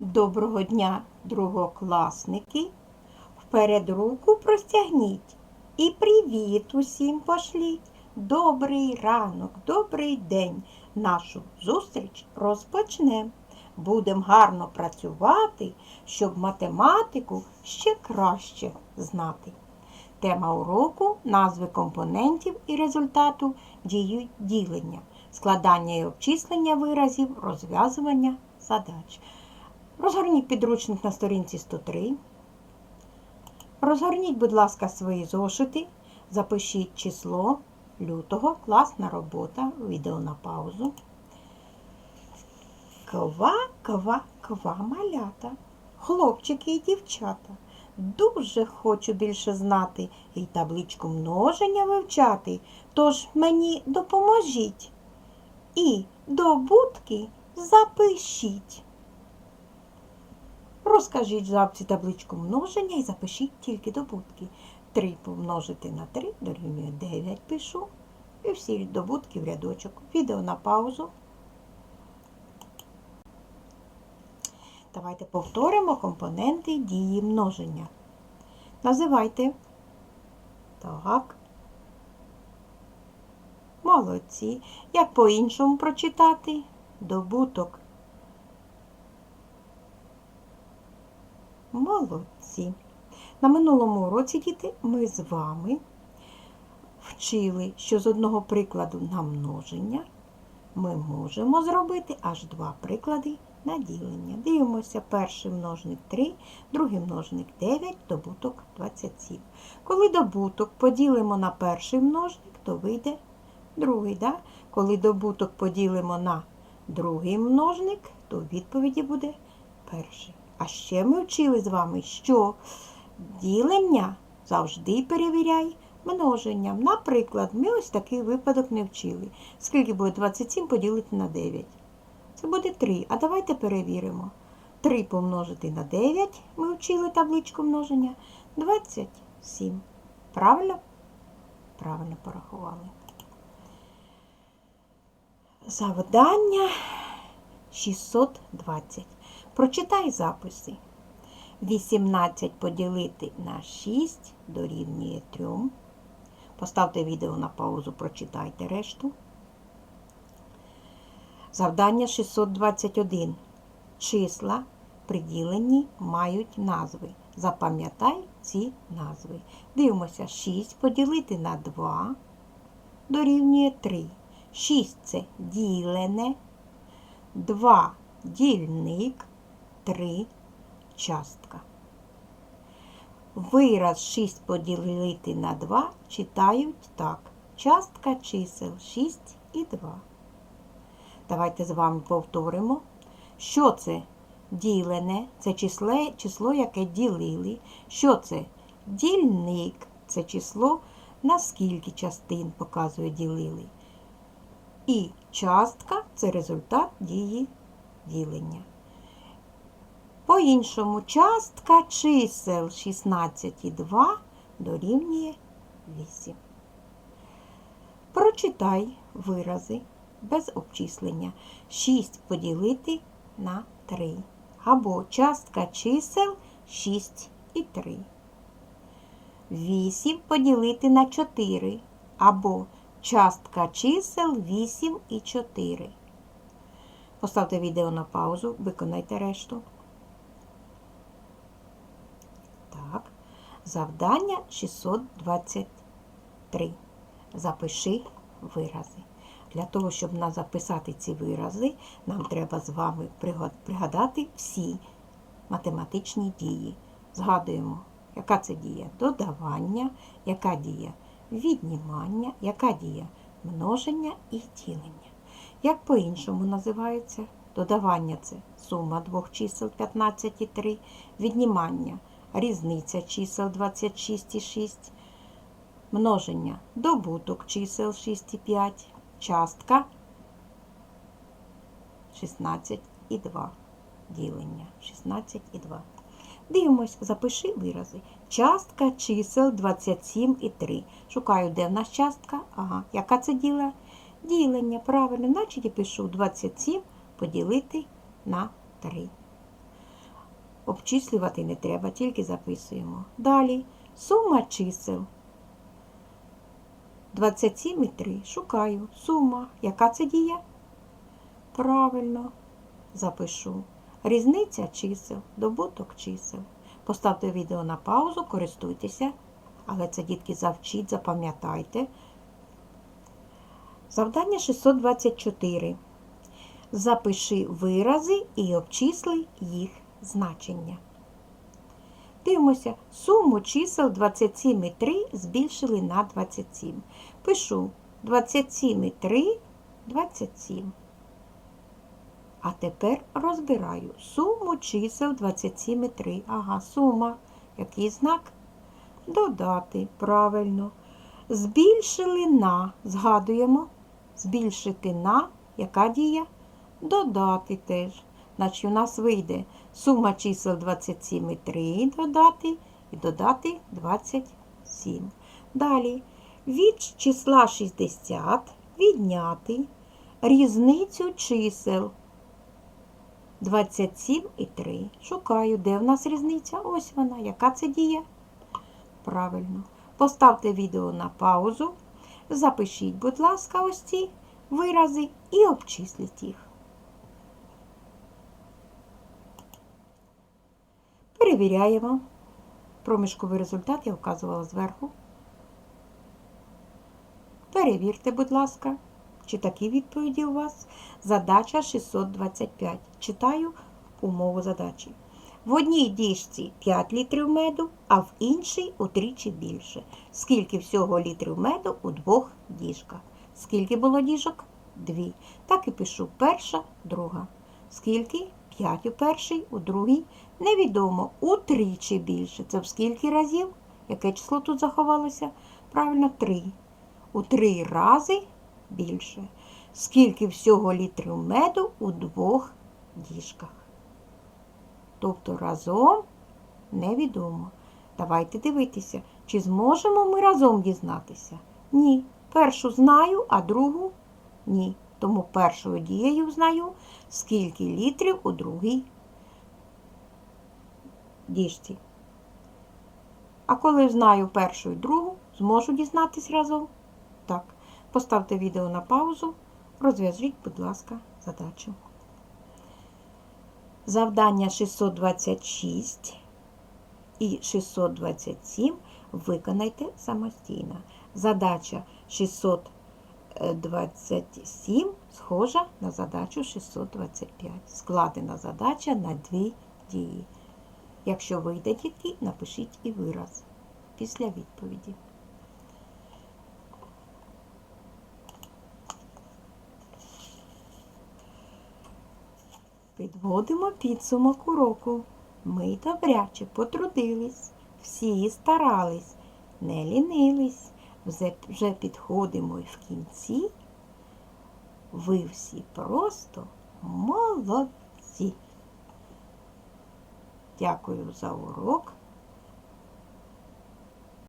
Доброго дня, другокласники. Вперед руку простягніть і привіт усім пошліть. Добрий ранок, добрий день. Нашу зустріч розпочнем. Будем гарно працювати, щоб математику ще краще знати. Тема уроку назви компонентів і результату дії ділення, складання і обчислення виразів, розв'язування задач. Розгорніть підручник на сторінці 103. Розгорніть, будь ласка, свої зошити. Запишіть число лютого, класна робота, відео на паузу. Ква, ква, ква, малята, хлопчики і дівчата. Дуже хочу більше знати і табличку множення вивчати, тож мені допоможіть. І до будки запишіть. Розкажіть жабці табличку множення і запишіть тільки добутки. 3 помножити на 3 дорівнює 9 пишу. І всі добутки в рядочок. Відео на паузу. Давайте повторимо компоненти дії множення. Називайте. Так. Молодці. Як по-іншому прочитати? Добуток. Молодці. На минулому уроці, діти, ми з вами вчили, що з одного прикладу на множення ми можемо зробити аж два приклади на ділення. Дивимося, перший множник 3, другий множник 9, добуток 27. Коли добуток поділимо на перший множник, то вийде другий. Да? Коли добуток поділимо на другий множник, то відповіді буде перший. А ще ми вчили з вами, що ділення завжди перевіряй множенням. Наприклад, ми ось такий випадок не вчили. Скільки буде 27 поділити на 9? Це буде 3. А давайте перевіримо. 3 помножити на 9, ми вчили табличку множення. 27. Правильно? Правильно порахували. Завдання 620. Прочитай записи. 18 поділити на 6 дорівнює 3. Поставте відео на паузу, прочитайте решту. Завдання 621. Числа приділені мають назви. Запам'ятай ці назви. Дивимося, 6 поділити на 2 дорівнює 3. 6 це ділене, 2 дільник, 3 частка. Вираз 6 поділити на 2 читають так. Частка чисел 6 і 2. Давайте з вами повторимо. Що це ділене? Це число, число, яке ділили. Що це дільник? Це число, на скільки частин показує ділили. І частка це результат дії ділення. По-іншому, частка чисел 16 і 2 дорівнює 8. Прочитай вирази без обчислення. 6 поділити на 3. Або частка чисел 6 і 3. 8 поділити на 4. Або частка чисел 8 і 4. Поставте відео на паузу, виконайте решту. Так, завдання 623. Запиши вирази. Для того, щоб записати ці вирази, нам треба з вами пригадати всі математичні дії. Згадуємо, яка це дія додавання, яка дія віднімання, яка дія множення і ділення. Як по-іншому називається? Додавання це сума двох чисел 15 і 3, віднімання різниця чисел 26 і 6, множення добуток чисел 6 і 5, частка 16 і 2. Ділення 16 і 2. Дивимось, запиши вирази. Частка чисел 27 і 3. Шукаю, де в нас частка. Ага, яка це діла? Ділення, правильно, значить я пишу 27 поділити на 3. Обчислювати не треба, тільки записуємо. Далі сума чисел. 27 і 3. Шукаю. Сума. Яка це дія? Правильно. Запишу. Різниця чисел, добуток чисел. Поставте відео на паузу, користуйтеся. Але це, дітки, завчіть, запам'ятайте. Завдання 624. Запиши вирази і обчисли їх значення. Дивимося, суму чисел 27 і 3 збільшили на 27. Пишу 27 і 3 27. А тепер розбираю суму чисел 27 і 3. Ага, сума. Який знак? Додати. Правильно. Збільшили на. Згадуємо. Збільшити на. Яка дія? Додати теж. Значить, у нас вийде сума чисел 27 і 3 додати і додати 27. Далі від числа 60 відняти різницю чисел 27 і 3. Шукаю, де в нас різниця? Ось вона. Яка це дія? Правильно. Поставте відео на паузу. Запишіть, будь ласка, ось ці вирази і обчисліть їх. Перевіряємо. Проміжковий результат я вказувала зверху. Перевірте, будь ласка, чи такі відповіді у вас. Задача 625. Читаю умову задачі. В одній діжці 5 літрів меду, а в іншій утричі більше. Скільки всього літрів меду у двох діжках? Скільки було діжок? Дві. Так і пишу перша, друга. Скільки? П'ять у першій, у другій. Невідомо. Утричі більше. Це в скільки разів? Яке число тут заховалося? Правильно, три. У три рази більше. Скільки всього літрів меду у двох діжках? Тобто разом невідомо. Давайте дивитися, чи зможемо ми разом дізнатися? Ні. Першу знаю, а другу ні. Тому першою дією знаю, скільки літрів у другій діжці. А коли знаю першу і другу, зможу дізнатись разом? Так. Поставте відео на паузу, розв'яжіть, будь ласка, задачу. Завдання 626 і 627 виконайте самостійно. Задача 627 схожа на задачу 625. Складена задача на дві дії. Якщо вийде дітки, напишіть і вираз після відповіді. Підводимо підсумок уроку. Ми добряче потрудились, всі старались, не лінились, вже підходимо і в кінці. Ви всі просто молодці. Дякую за урок.